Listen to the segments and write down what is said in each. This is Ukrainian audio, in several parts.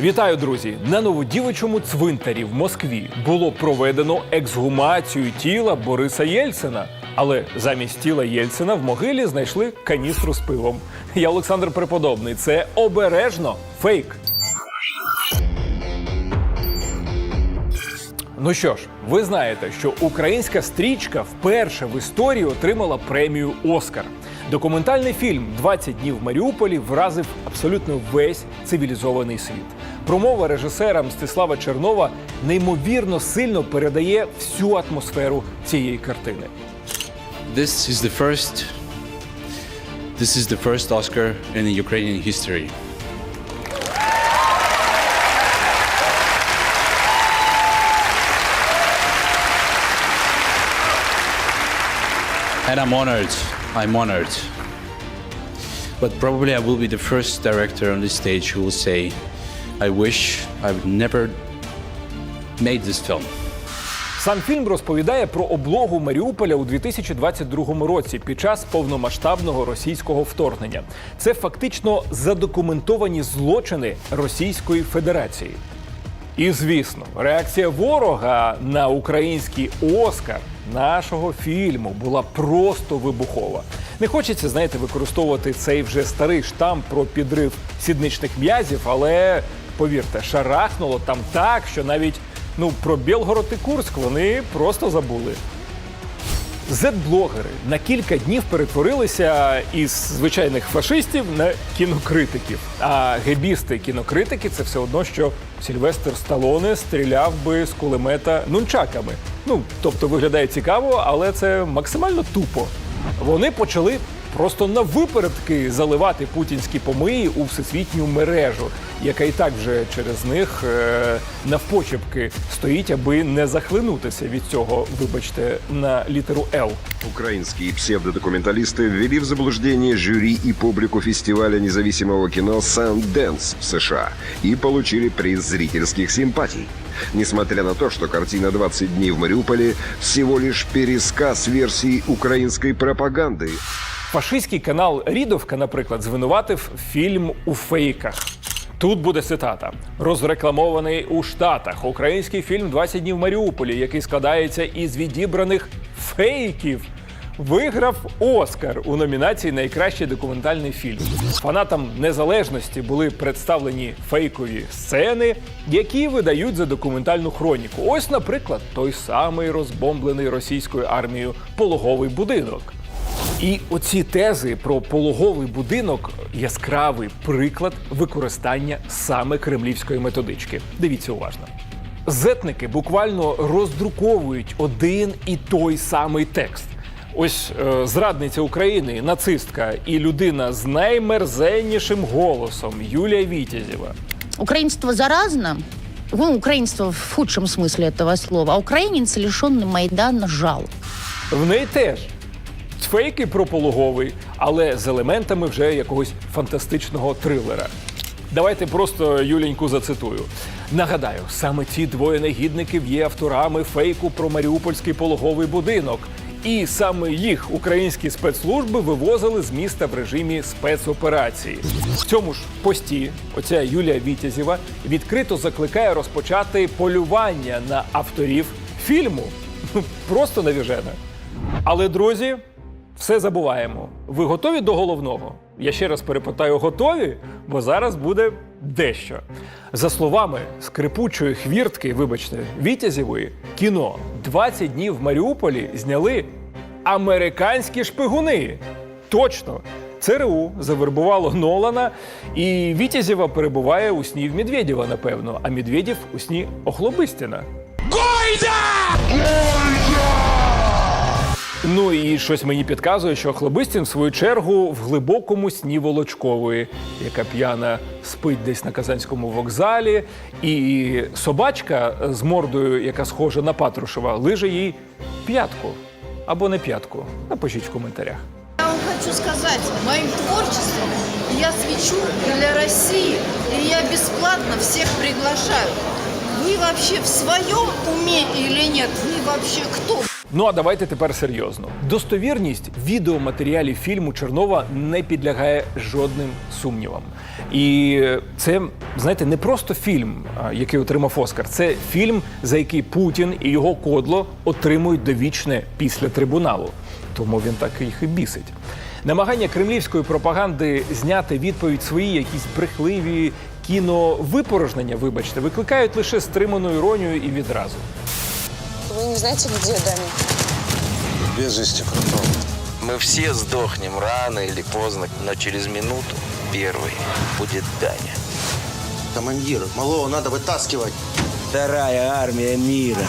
Вітаю, друзі! На новодівичому цвинтарі в Москві було проведено ексгумацію тіла Бориса Єльцина. Але замість тіла Єльцина в могилі знайшли каністру з пивом. Я Олександр Преподобний. Це обережно фейк. Ну що ж, ви знаєте, що українська стрічка вперше в історії отримала премію Оскар. Документальний фільм «20 днів в Маріуполі вразив абсолютно весь цивілізований світ. Промова режисера Мстислава Чернова неймовірно сильно передає всю атмосферу цієї картини. This is the first. This is the first Oscar in Ukrainian history. And I'm honored. I'm honored. But probably I will be the first director on this stage who will say, I wish I never made this film. Сам фільм розповідає про облогу Маріуполя у 2022 році під час повномасштабного російського вторгнення. Це фактично задокументовані злочини Російської Федерації. І звісно, реакція ворога на український Оскар нашого фільму була просто вибухова. Не хочеться, знаєте, використовувати цей вже старий штамп про підрив сідничних м'язів, але повірте, шарахнуло там так, що навіть ну про Білгород і Курськ вони просто забули. Зет-блогери на кілька днів перетворилися із звичайних фашистів на кінокритиків. А гебісти кінокритики це все одно, що Сільвестр Сталоне стріляв би з кулемета нунчаками. Ну, тобто виглядає цікаво, але це максимально тупо. Вони почали просто на випередки заливати путінські помиї у всесвітню мережу, яка і так вже через них е- навпочепки стоїть, аби не захлинутися від цього, вибачте, на літеру Л. Украинские псевдодокументалисты ввели в заблуждение жюри и публику фестиваля независимого кино Sundance в США и получили приз зрительских симпатий. Несмотря на то, что картина «20 дней в Мариуполе» всего лишь пересказ версии украинской пропаганды, Фашистський канал Рідовка, наприклад, звинуватив фільм у фейках. Тут буде цитата: розрекламований у Штатах український фільм «20 днів в Маріуполі, який складається із відібраних фейків. Виграв Оскар у номінації Найкращий документальний фільм. Фанатам незалежності були представлені фейкові сцени, які видають за документальну хроніку. Ось, наприклад, той самий розбомблений російською армією пологовий будинок. І оці тези про пологовий будинок яскравий приклад використання саме кремлівської методички. Дивіться уважно. Зетники буквально роздруковують один і той самий текст. Ось е, зрадниця України, нацистка і людина з наймерзеннішим голосом Юлія Вітязєва. Украинство заразно. Ну, украинство в худшем смысле этого слова. А украинец, лишенный Майдана, жал. В неї теж фейки про пологовий, але з елементами вже якогось фантастичного трилера. Давайте просто Юленьку зацитую. Нагадаю, саме ці двоє негідників є авторами фейку про маріупольський пологовий будинок. І саме їх українські спецслужби вивозили з міста в режимі спецоперації. В цьому ж пості оця Юлія Вітязєва відкрито закликає розпочати полювання на авторів фільму. Просто навіжена. Але, друзі, все забуваємо. Ви готові до головного? Я ще раз перепитаю, готові, бо зараз буде дещо. За словами скрипучої хвіртки, вибачте, Вітязєвої, кіно «20 днів в Маріуполі зняли американські шпигуни. Точно! ЦРУ завербувало Нолана, і Вітязєва перебуває у сні в Медведєва, напевно, а Медведєв у сні Охлобистіна. Ну і щось мені підказує, що Хлобистін, в свою чергу, в глибокому сні Волочкової, яка п'яна спить десь на Казанському вокзалі, і собачка з мордою, яка схожа на Патрушева, лиже їй п'ятку або не п'ятку. Напишіть в коментарях. Я вам хочу сказать, моим творчеством я свечу для России, и я бесплатно всех приглашаю. Вы вообще в своем уме или нет? Вы вообще кто? Ну а давайте тепер серйозно. Достовірність відеоматеріалів фільму Чернова не підлягає жодним сумнівам. І це, знаєте, не просто фільм, який отримав Оскар. Це фільм, за який Путін і його кодло отримують довічне після трибуналу. Тому він так їх і бісить. Намагання кремлівської пропаганди зняти відповідь свої якісь брехливі кіновипорожнення, вибачте, викликають лише стриману іронію і відразу. Знаете, где Даня? Без вести пропал. Мы все сдохнем рано или поздно, но через минуту первый будет Даня. Командир, малого надо вытаскивать. Вторая армия мира.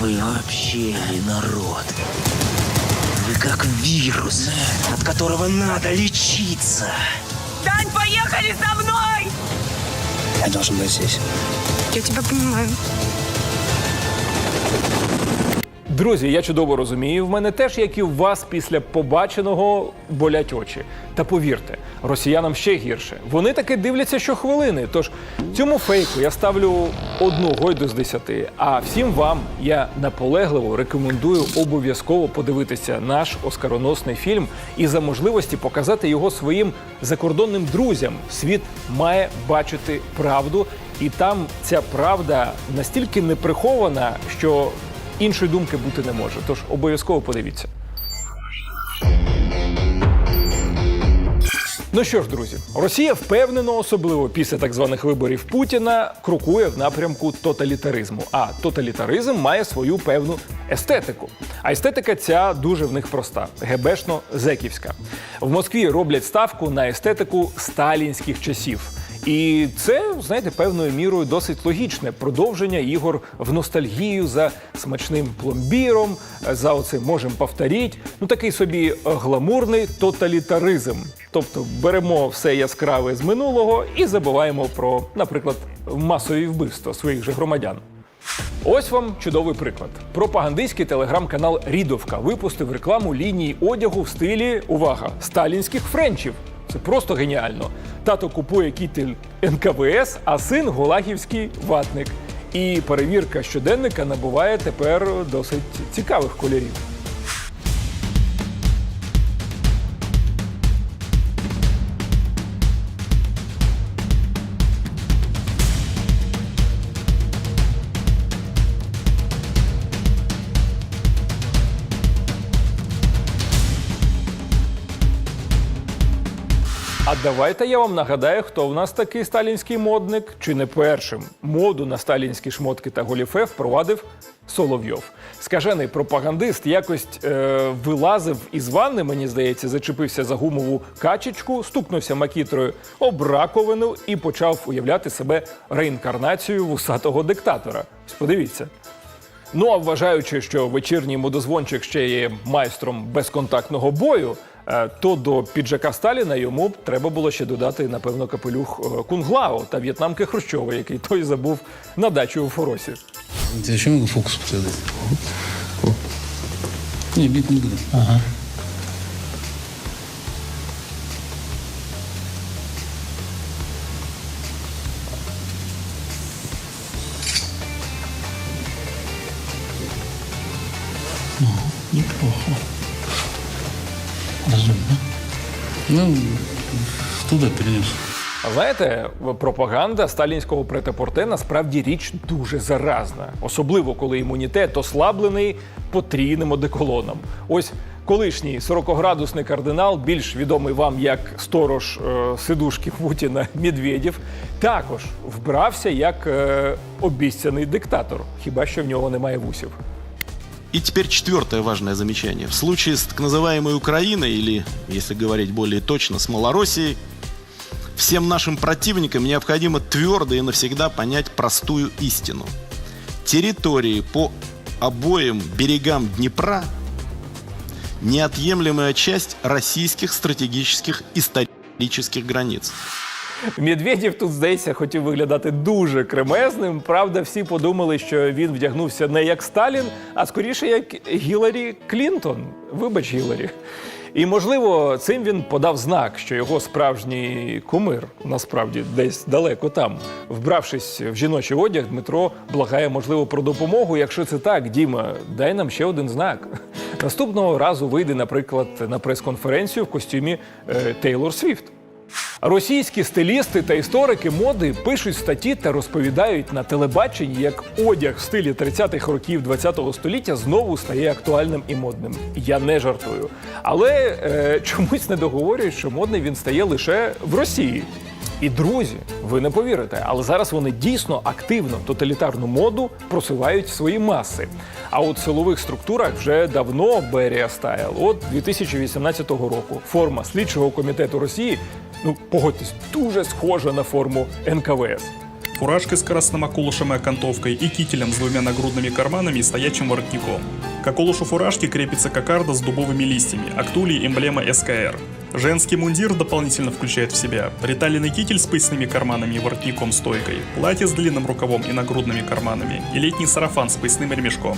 Вы вообще не народ. Вы как вирус, от которого надо лечиться. Дань, поехали со мной! Я должен быть здесь. Я тебя понимаю. Друзі, я чудово розумію. В мене теж, як і у вас, після побаченого болять очі. Та повірте, росіянам ще гірше. Вони таки дивляться щохвилини. Тож цьому фейку я ставлю одну гойду з десяти. А всім вам я наполегливо рекомендую обов'язково подивитися наш оскароносний фільм і за можливості показати його своїм закордонним друзям. Світ має бачити правду, і там ця правда настільки не прихована, що іншої думки бути не може. Тож обов'язково подивіться. Ну що ж, друзі, Росія впевнено, особливо після так званих виборів Путіна, крокує в напрямку тоталітаризму. А тоталітаризм має свою певну естетику. А естетика ця дуже в них проста: гебешно-зеківська. В Москві роблять ставку на естетику сталінських часів. І це, знаєте, певною мірою досить логічне продовження ігор в ностальгію за смачним пломбіром, за оце можем повторіть. Ну такий собі гламурний тоталітаризм. Тобто беремо все яскраве з минулого і забуваємо про, наприклад, масові вбивства своїх же громадян. Ось вам чудовий приклад. Пропагандистський телеграм-канал Рідовка випустив рекламу лінії одягу в стилі увага сталінських френчів. Це просто геніально. Тато купує кітель НКВС, а син гулагівський ватник. І перевірка щоденника набуває тепер досить цікавих кольорів. А давайте я вам нагадаю, хто в нас такий сталінський модник, чи не першим моду на сталінські шмотки та голіфе впровадив Соловйов. Скажений пропагандист якось е, вилазив із ванни, мені здається, зачепився за гумову качечку, стукнувся макітрою об раковину і почав уявляти себе реінкарнацією вусатого диктатора. Ось Подивіться. Ну а вважаючи, що вечірній модозвончик ще є майстром безконтактного бою, то до піджака Сталіна йому треба було ще додати, напевно, капелюх е, Кунглао та в'єтнамки Хрущова, який той забув на дачу у Форосі. Зачем фокус ні, бит не буде. Ага. Разумно. Ну, туда перенес. А знаєте, пропаганда сталінського претапорте насправді річ дуже заразна, особливо коли імунітет ослаблений потрійним одеколоном. Ось колишній 40-градусний кардинал, більш відомий вам як сторож е, сидушки Путіна Медведєв, також вбрався як е, обіцяний диктатор, хіба що в нього немає вусів. И теперь четвертое важное замечание. В случае с так называемой Украиной, или, если говорить более точно, с Малороссией, всем нашим противникам необходимо твердо и навсегда понять простую истину. Территории по обоим берегам Днепра – неотъемлемая часть российских стратегических исторических границ. Медведєв тут, здається, хотів виглядати дуже кремезним. Правда, всі подумали, що він вдягнувся не як Сталін, а скоріше як Гіларі Клінтон. Вибач, Гіларі. І можливо, цим він подав знак, що його справжній кумир насправді десь далеко там. Вбравшись в жіночий одяг, Дмитро благає, можливо, про допомогу. Якщо це так, Діма, дай нам ще один знак. Наступного разу вийде, наприклад, на прес-конференцію в костюмі е, Тейлор Свіфт. Російські стилісти та історики моди пишуть статті та розповідають на телебаченні, як одяг в стилі 30-х років ХХ століття знову стає актуальним і модним. Я не жартую. Але е, чомусь не договорюють, що модний він стає лише в Росії. І друзі, ви не повірите, але зараз вони дійсно активно тоталітарну моду просувають свої маси. А от в силових структурах вже давно Берія стайл. От 2018 року форма слідчого комітету Росії, ну погодьтесь, дуже схожа на форму НКВС. Фуражкой с красным околышем и окантовкой и кителем с двумя нагрудными карманами и стоячим воротником. К околышу фуражки крепится кокарда с дубовыми листьями, а к туле эмблема СКР. Женский мундир дополнительно включает в себя приталенный китель с поясными карманами и воротником-стойкой, платье с длинным рукавом и нагрудными карманами и летний сарафан с поясным ремешком.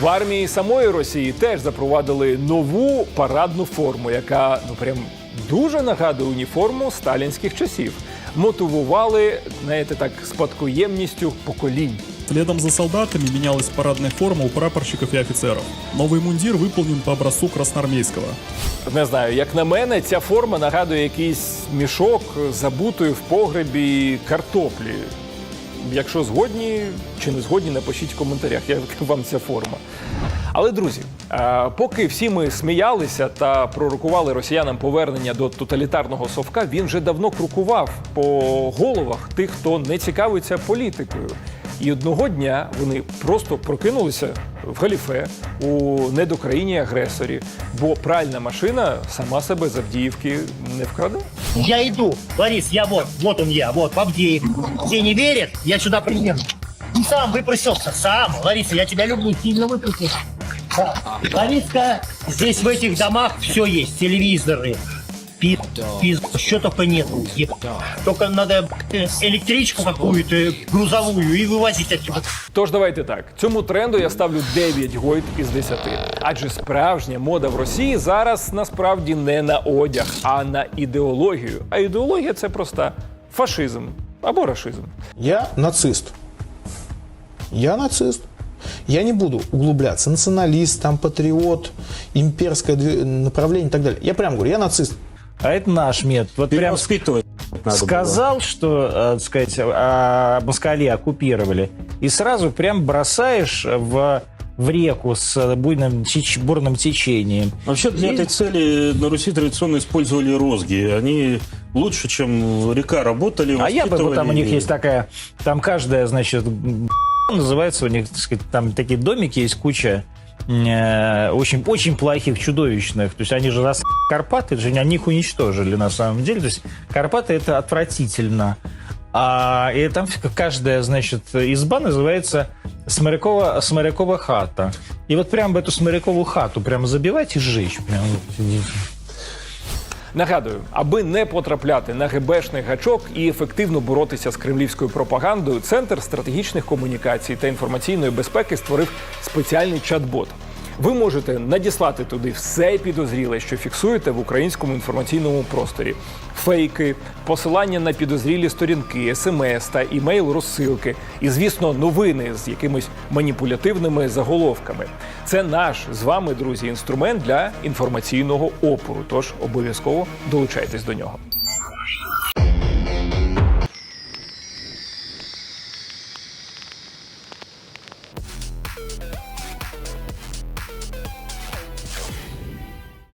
В армії самої Росії теж запровадили нову парадну форму, яка ну прям дуже нагадує уніформу сталінських часів. Мотивували, знаєте, так, спадкоємністю поколінь. Следом за солдатами менялась парадная форма у прапорщиков и офицеров. Новый мундир выполнен по образцу красноармейского. Не знаю, як на мене, ця форма нагадує якийсь мішок забутої в погребі картоплі. Якщо згодні чи не згодні, напишіть в коментарях, як вам ця форма. Але друзі, поки всі ми сміялися та пророкували росіянам повернення до тоталітарного совка, він вже давно крокував по головах тих, хто не цікавиться політикою. І одного дня вони просто прокинулися в галіфе у недокраїні агресорі, бо пральна машина сама себе з Авдіївки не вкраде. Я иду. Ларис, я вот, вот он я, вот, в Авдеев. Все не верят, я сюда приеду. И сам выпросился, сам. Лариса, я тебя люблю, сильно выпросился. Да. Лариска, здесь в этих домах все есть, телевизоры, пи, пи, что только нету. Е- Только надо э, электричку какую-то э, грузовую и вывозить отсюда. Тож давайте так. Цьому тренду я ставлю 9 гойд із 10. Адже справжня мода в Росії зараз насправді не на одяг, а на ідеологію. А ідеологія це проста фашизм або рашизм. Я нацист. Я нацист. Я не буду углубляться. Националист, там, патриот, имперское направление и так далее. Я прям говорю, я нацист. А это наш метод. Вот прям сказал, что, э, так сказать, а, москали оккупировали, и сразу прям бросаешь в, в реку с буйным, теч- бурным течением. Вообще для этой цели на Руси традиционно использовали розги. Они лучше, чем река, работали. А я бы, вот там у них есть такая, там каждая, значит, называется у них, так сказать, там такие домики есть куча э, очень, очень плохих, чудовищных. То есть они же раз Карпаты, же они их уничтожили на самом деле. То есть Карпаты это отвратительно. А и там каждая, значит, изба называется Сморякова, Сморякова хата. И вот прям в эту Сморякову хату прям забивать и сжечь. Прям. Нагадую, аби не потрапляти на ГБшний гачок і ефективно боротися з кремлівською пропагандою, центр стратегічних комунікацій та інформаційної безпеки створив спеціальний чат-бот. Ви можете надіслати туди все підозріле, що фіксуєте в українському інформаційному просторі: фейки, посилання на підозрілі сторінки, смс та імейл розсилки, і, звісно, новини з якимись маніпулятивними заголовками. Це наш з вами, друзі, інструмент для інформаційного опору. Тож обов'язково долучайтесь до нього.